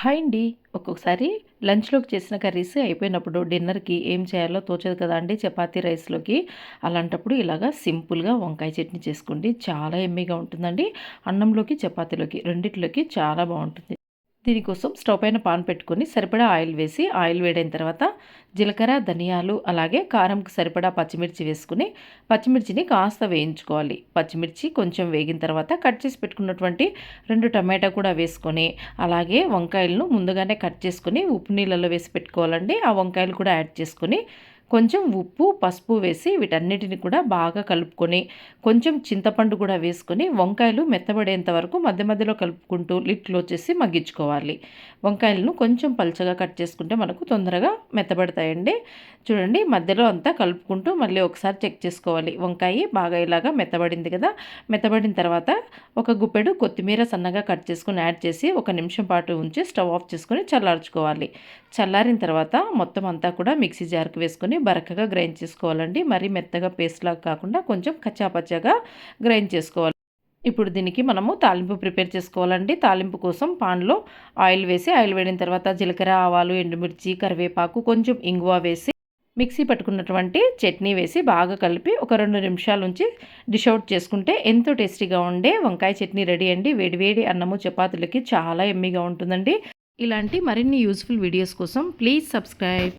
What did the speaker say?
Hi అండి. ఒక్కొక్కసారి లంచ్లోకి చేసిన కర్రీస్ అయిపోయినప్పుడు డిన్నర్కి ఏం చేయాలో తోచదు కదా అండి చపాతీ రైస్లోకి. అలాంటప్పుడు ఇలాగా సింపుల్గా వంకాయ చట్నీ చేసుకోండి. చాలా ఎమ్మీగా ఉంటుందండి. అన్నంలోకి చపాతీలోకి రెండిట్లోకి చాలా బాగుంటుంది. దీనికోసం స్టవ్ పైన పాన్ పెట్టుకొని సరిపడా ఆయిల్ వేసి ఆయిల్ వేడైన తర్వాత జీలకర్ర ధనియాలు అలాగే కారంకి సరిపడా పచ్చిమిర్చి వేసుకుని పచ్చిమిర్చిని కాస్త వేయించుకోవాలి. పచ్చిమిర్చి కొంచెం వేగిన తర్వాత కట్ చేసి పెట్టుకున్నటువంటి రెండు టమాటా కూడా వేసుకొని అలాగే వంకాయలను ముందుగానే కట్ చేసుకుని ఉప్పు నీళ్ళలో వేసి పెట్టుకోవాలండి. ఆ వంకాయలు కూడా యాడ్ చేసుకొని కొంచెం ఉప్పు పసుపు వేసి వీటన్నిటిని కూడా బాగా కలుపుకొని కొంచెం చింతపండు కూడా వేసుకొని వంకాయలు మెత్తబడేంత వరకు మధ్య మధ్యలో కలుపుకుంటూ లిట్లు వచ్చేసి మగ్గించుకోవాలి. వంకాయలను కొంచెం పల్చగా కట్ చేసుకుంటే మనకు తొందరగా మెత్తబడతాయండి. చూడండి మధ్యలో అంతా కలుపుకుంటూ మళ్ళీ ఒకసారి చెక్ చేసుకోవాలి. వంకాయ బాగా ఇలాగా మెత్తబడింది కదా మెత్తబడిన తర్వాత ఒక గుప్పెడు కొత్తిమీర సన్నగా కట్ చేసుకుని యాడ్ చేసి ఒక నిమిషం పాటు ఉంచి స్టవ్ ఆఫ్ చేసుకొని చల్లార్చుకోవాలి. చల్లారిన తర్వాత మొత్తం అంతా కూడా మిక్సీ జార్కి వేసుకొని తీసుకొని బరకగా గ్రైండ్ చేసుకోవాలండి. మరీ మెత్తగా పేస్ట్ లాగా కాకుండా కొంచెం కచ్చాపచ్చాగా గ్రైండ్ చేసుకోవాలి. ఇప్పుడు దీనికి మనము తాలింపు ప్రిపేర్ చేసుకోవాలండి. తాలింపు కోసం పాన్లో ఆయిల్ వేసి ఆయిల్ వేడిన తర్వాత జీలకర్ర ఆవాలు ఎండుమిర్చి కరివేపాకు కొంచెం ఇంగువ వేసి మిక్సీ పట్టుకున్నటువంటి చట్నీ వేసి బాగా కలిపి ఒక రెండు నిమిషాల నుంచి డిష్ అవుట్ చేసుకుంటే ఎంతో టేస్టీగా ఉండే వంకాయ చట్నీ రెడీ అండి. వేడివేడి అన్నము చపాతీలకి చాలా ఎమ్మీగా ఉంటుందండి. ఇలాంటి మరిన్ని యూస్ఫుల్ వీడియోస్ కోసం ప్లీజ్ సబ్స్క్రైబ్.